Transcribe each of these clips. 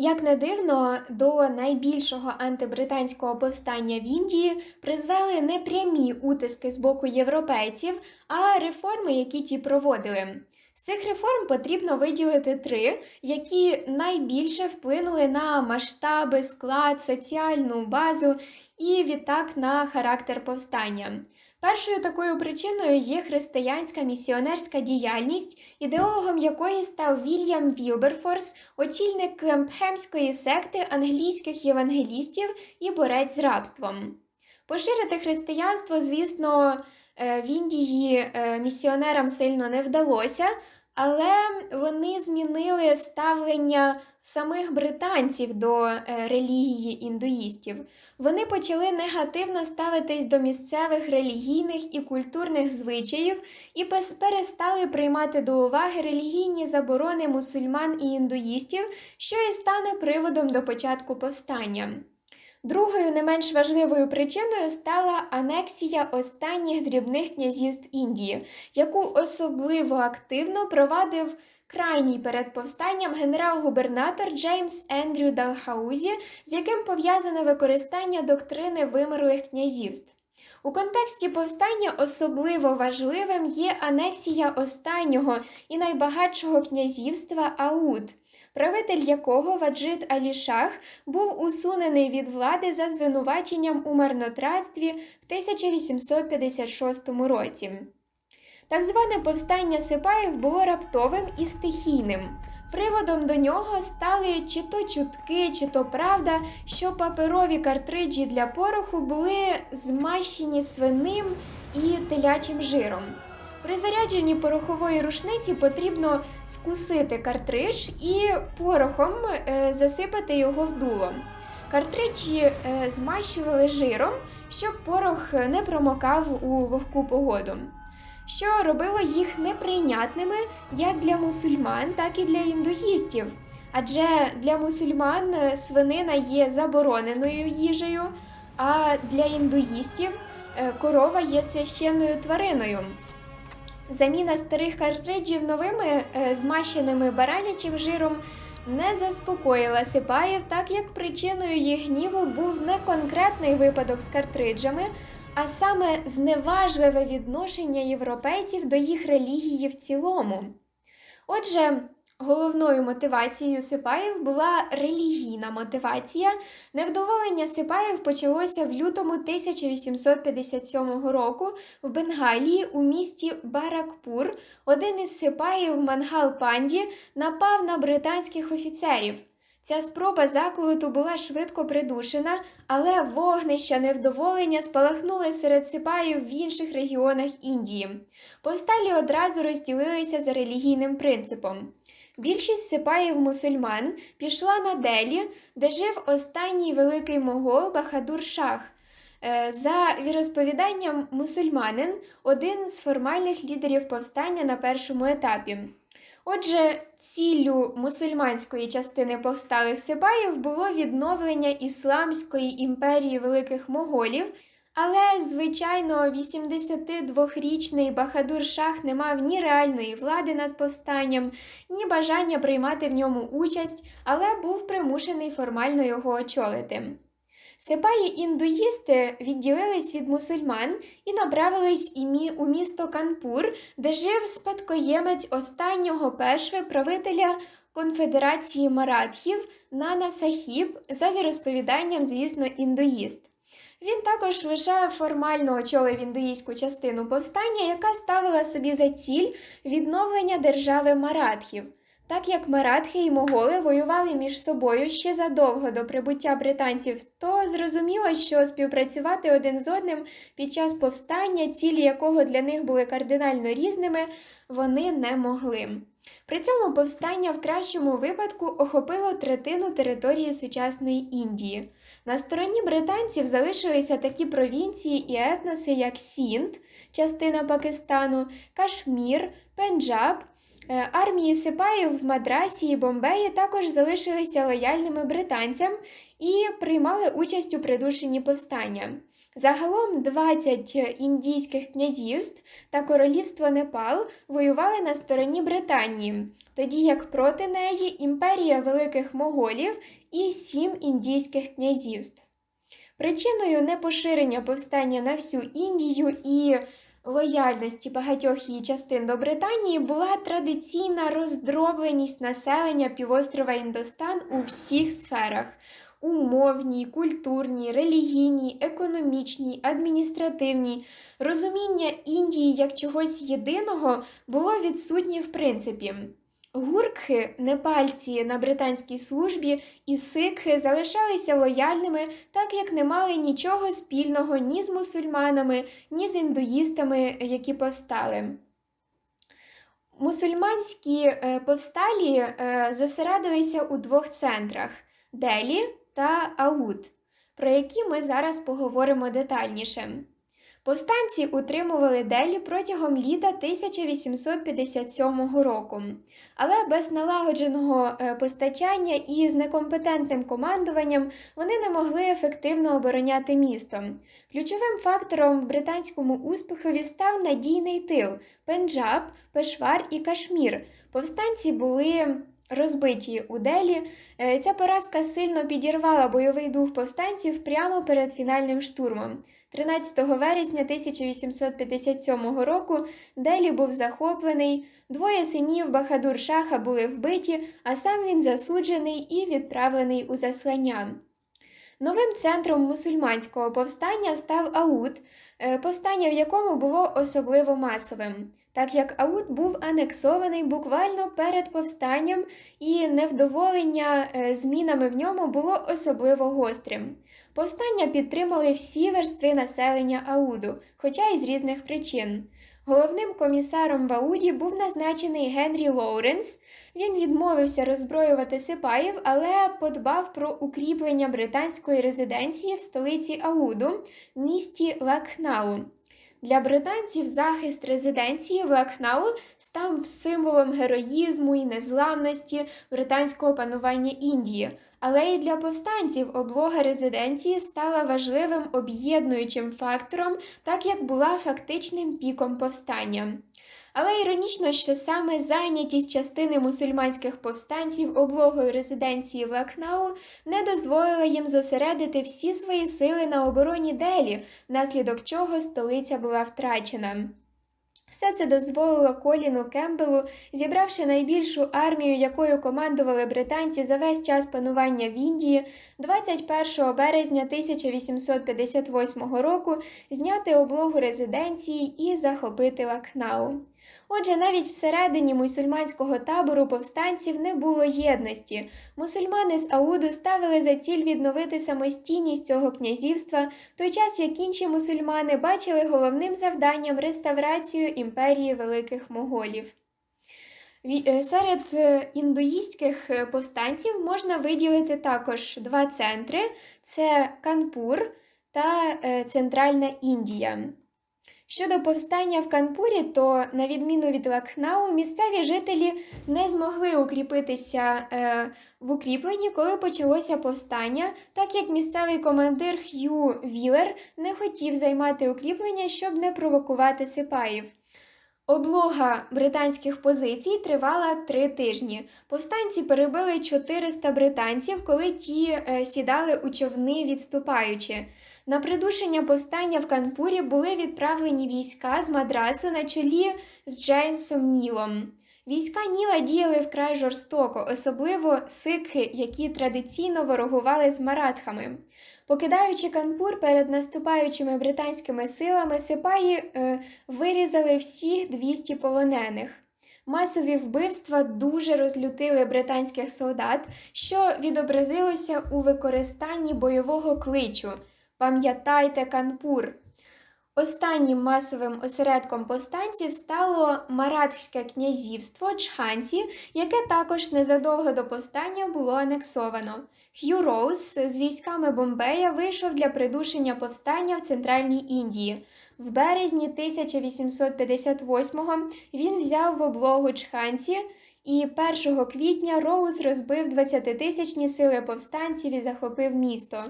Як не дивно, до найбільшого антибританського повстання в Індії призвели не прямі утиски з боку європейців, а реформи, які ті проводили. З цих реформ потрібно виділити три, які найбільше вплинули на масштаби, склад, соціальну базу і відтак на характер повстання. Першою такою причиною є християнська місіонерська діяльність, ідеологом якої став Вільям Вілберфорс, очільник кемпхемської секти англійських євангелістів і борець з рабством. Поширити християнство, звісно, е, в Індії е, місіонерам сильно не вдалося, але вони змінили ставлення самих британців до е, релігії індуїстів. Вони почали негативно ставитись до місцевих релігійних і культурних звичаїв і перестали приймати до уваги релігійні заборони мусульман і індуїстів, що і стане приводом до початку повстання. Другою не менш важливою причиною стала анексія останніх дрібних князівств Індії, яку особливо активно провадив крайній перед повстанням генерал-губернатор Джеймс Ендрю Далхаузі, з яким пов'язане використання доктрини вимерлих князівств. У контексті повстання особливо важливим є анексія останнього і найбагатшого князівства Ауд, правитель якого Ваджид Алішах був усунений від влади за звинуваченням у марнотратстві в 1856 році. Так зване повстання Сипаїв було раптовим і стихійним. Приводом до нього стали чи то чутки, чи то правда, що паперові картриджі для пороху були змащені свиним і телячим жиром. При зарядженні порохової рушниці потрібно скусити картридж і порохом е, засипати його в дуло. Картриджі е, змащували жиром, щоб порох не промокав у вогку погоду що робило їх неприйнятними як для мусульман, так і для індуїстів. Адже для мусульман свинина є забороненою їжею, а для індуїстів е, корова є священною твариною. Заміна старих картриджів новими е, змащеними баранячим жиром не заспокоїла сипаїв, так як причиною їх гніву був не конкретний випадок з картриджами, а саме зневажливе відношення європейців до їх релігії в цілому. Отже, головною мотивацією сипаїв була релігійна мотивація. Невдоволення сипаїв почалося в лютому 1857 року в Бенгалії у місті Баракпур. Один із сипаїв Мангал Панді напав на британських офіцерів. Ця спроба заколоту була швидко придушена, але вогнища невдоволення спалахнули серед сипаїв в інших регіонах Індії. Повсталі одразу розділилися за релігійним принципом. Більшість сипаїв мусульман пішла на Делі, де жив останній великий могол Бахадур Шах. Е, За віросповіданням мусульманин, один з формальних лідерів повстання на першому етапі. Отже, ціллю мусульманської частини повсталих сипаїв було відновлення Ісламської імперії великих моголів, але, звичайно, 82-річний Бахадур Шах не мав ні реальної влади над повстанням, ні бажання приймати в ньому участь, але був примушений формально його очолити. Сипаї індуїсти відділились від мусульман і направились у місто Канпур, де жив спадкоємець останнього пешви правителя Конфедерації Маратхів Нана Сахіб, за віросповіданням, звісно, індуїст. Він також лише формально очолив індуїзьку частину повстання, яка ставила собі за ціль відновлення держави Маратхів. Так як Маратхи і Моголи воювали між собою ще задовго до прибуття британців, то зрозуміло, що співпрацювати один з одним під час повстання, цілі якого для них були кардинально різними, вони не могли. При цьому повстання в кращому випадку охопило третину території сучасної Індії. На стороні британців залишилися такі провінції і етноси, як Сінд, частина Пакистану, Кашмір, Пенджаб. Е, Армії сипаїв в Мадрасі і Бомбеї також залишилися лояльними британцям і приймали участь у придушенні повстання. Загалом 20 індійських князівств та королівство Непал воювали на стороні Британії, тоді як проти неї імперія великих моголів і сім індійських князівств. Причиною непоширення повстання на всю Індію і лояльності багатьох її частин до Британії була традиційна роздробленість населення півострова Індостан у всіх сферах у мовній, культурній, релігійній, економічній, адміністративній. Розуміння Індії як чогось єдиного було відсутнє в принципі. Гуркхи, непальці на британській службі і сикхи залишалися лояльними, так як не мали нічого спільного ні з мусульманами, ні з індуїстами, які повстали. Мусульманські е, повсталі е, зосередилися у двох центрах Делі та Ауд, про які ми зараз поговоримо детальніше. Повстанці утримували Делі протягом літа 1857 року, але без налагодженого е, постачання і з некомпетентним командуванням вони не могли ефективно обороняти місто. Ключовим фактором в британському успіхові став надійний тил Пенджаб, Пешвар і Кашмір. Повстанці були розбиті у Делі. Е, ця поразка сильно підірвала бойовий дух повстанців прямо перед фінальним штурмом. 13 вересня 1857 року Делі був захоплений, двоє синів Бахадур Шаха були вбиті, а сам він засуджений і відправлений у заслання. Новим центром мусульманського повстання став Ауд, е, повстання в якому було особливо масовим, так як Ауд був анексований буквально перед повстанням, і невдоволення е, змінами в ньому було особливо гострим. Повстання підтримали всі верстви населення Ауду, хоча й з різних причин. Головним комісаром в Ауді був назначений Генрі Лоуренс. Він відмовився роззброювати сипаїв, але подбав про укріплення британської резиденції в столиці Ауду, місті Лакнау. Для британців захист резиденції в став символом героїзму і незламності британського панування Індії. Але і для повстанців облога резиденції стала важливим об'єднуючим фактором, так як була фактичним піком повстання. Але іронічно, що саме зайнятість частини мусульманських повстанців облогою резиденції в Лакнау не дозволила їм зосередити всі свої сили на обороні Делі, внаслідок чого столиця була втрачена. Все це дозволило Коліну Кембелу, зібравши найбільшу армію, якою командували британці за весь час панування в Індії, 21 березня 1858 року зняти облогу резиденції і захопити Лакнау. Отже, навіть всередині мусульманського табору повстанців не було єдності. Мусульмани з Ауду ставили за ціль відновити самостійність цього князівства, в той час як інші мусульмани бачили головним завданням реставрацію імперії великих моголів. Е, серед е, індуїстських е, повстанців можна виділити також два центри: це Канпур та Центральна Індія. Щодо повстання в Канпурі, то, на відміну від Лакнау, місцеві жителі не змогли укріпитися е, в укріпленні, коли почалося повстання, так як місцевий командир Х'ю Вілер не хотів займати укріплення, щоб не провокувати сипаїв. Облога британських позицій тривала три тижні. Повстанці перебили 400 британців, коли ті е, сідали у човни відступаючи. На придушення повстання в Канпурі були відправлені війська з Мадрасу на чолі з Джеймсом Нілом. Війська Ніла діяли вкрай жорстоко, особливо сикхи, які традиційно ворогували з маратхами. Покидаючи Канпур перед наступаючими британськими силами, сипаї е, вирізали всіх 200 полонених. Масові вбивства дуже розлютили британських солдат, що відобразилося у використанні бойового кличу. Пам'ятайте Канпур. Останнім масовим осередком повстанців стало Маратське князівство Чханці, яке також незадовго до повстання було анексовано. Х'ю Роуз з військами Бомбея вийшов для придушення повстання в Центральній Індії. В березні 1858-го він взяв в облогу Чханці, і 1 квітня Роуз розбив 20-тисячні сили повстанців і захопив місто.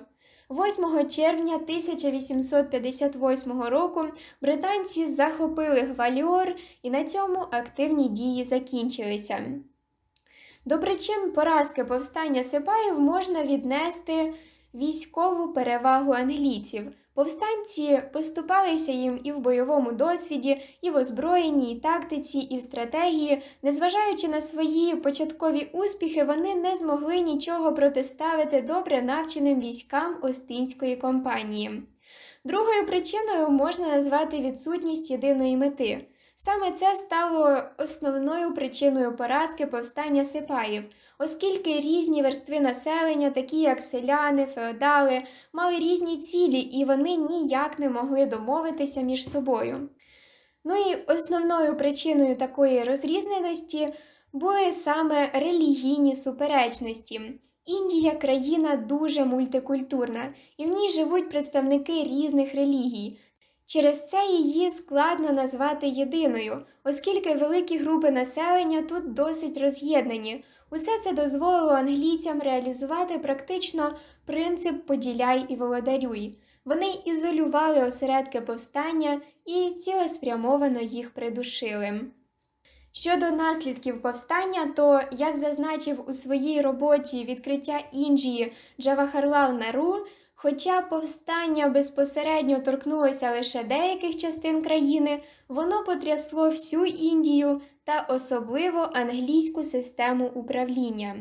8 червня 1858 року британці захопили Гваліор, і на цьому активні дії закінчилися. До причин поразки повстання сипаїв можна віднести військову перевагу англійців. Повстанці поступалися їм і в бойовому досвіді, і в озброєнні, і тактиці, і в стратегії. Незважаючи на свої початкові успіхи, вони не змогли нічого протиставити добре навченим військам Остинської компанії. Другою причиною можна назвати відсутність єдиної мети. Саме це стало основною причиною поразки повстання сипаїв, оскільки різні верстви населення, такі як селяни, феодали, мали різні цілі і вони ніяк не могли домовитися між собою. Ну і основною причиною такої розрізненості були саме релігійні суперечності. Індія країна дуже мультикультурна, і в ній живуть представники різних релігій. Через це її складно назвати єдиною, оскільки великі групи населення тут досить роз'єднані. Усе це дозволило англійцям реалізувати практично принцип поділяй і володарюй. Вони ізолювали осередки повстання і цілеспрямовано їх придушили. Щодо наслідків повстання, то, як зазначив у своїй роботі відкриття Індії Джавахарлал Нару, Хоча повстання безпосередньо торкнулося лише деяких частин країни, воно потрясло всю Індію та особливо англійську систему управління.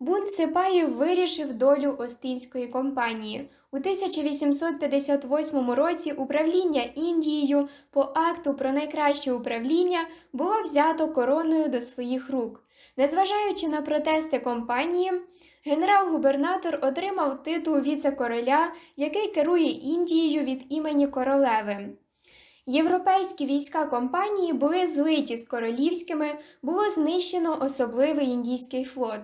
Бунт Сипаїв вирішив долю Остинської компанії. У 1858 році управління Індією по акту про найкраще управління було взято короною до своїх рук. Незважаючи на протести компанії, Генерал-губернатор отримав титул віце-короля, який керує Індією від імені королеви. Європейські війська компанії були злиті з королівськими, було знищено особливий індійський флот.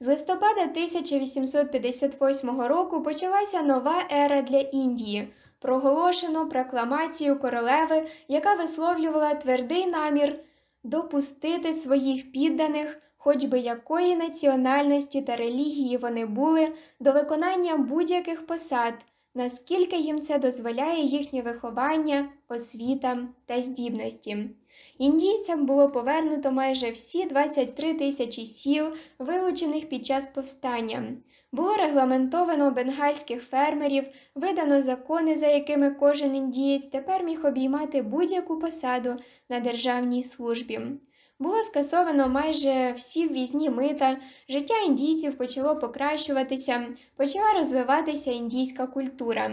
З листопада 1858 року почалася нова ера для Індії. Проголошено прокламацію королеви, яка висловлювала твердий намір допустити своїх підданих хоч би якої національності та релігії вони були, до виконання будь-яких посад, наскільки їм це дозволяє їхнє виховання, освіта та здібності. Індійцям було повернуто майже всі 23 тисячі сіл, вилучених під час повстання. Було регламентовано бенгальських фермерів, видано закони, за якими кожен індієць тепер міг обіймати будь-яку посаду на державній службі. Було скасовано майже всі ввізні мита, життя індійців почало покращуватися, почала розвиватися індійська культура.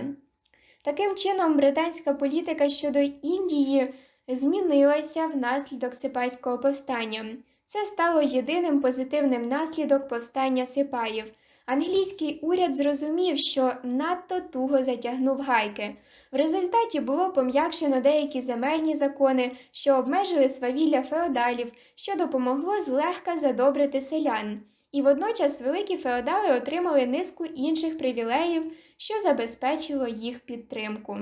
Таким чином, британська політика щодо Індії змінилася внаслідок сипайського повстання. Це стало єдиним позитивним наслідок повстання сипаїв. Англійський уряд зрозумів, що надто туго затягнув гайки. В результаті було пом'якшено деякі земельні закони, що обмежили свавілля феодалів, що допомогло злегка задобрити селян. І водночас великі феодали отримали низку інших привілеїв, що забезпечило їх підтримку.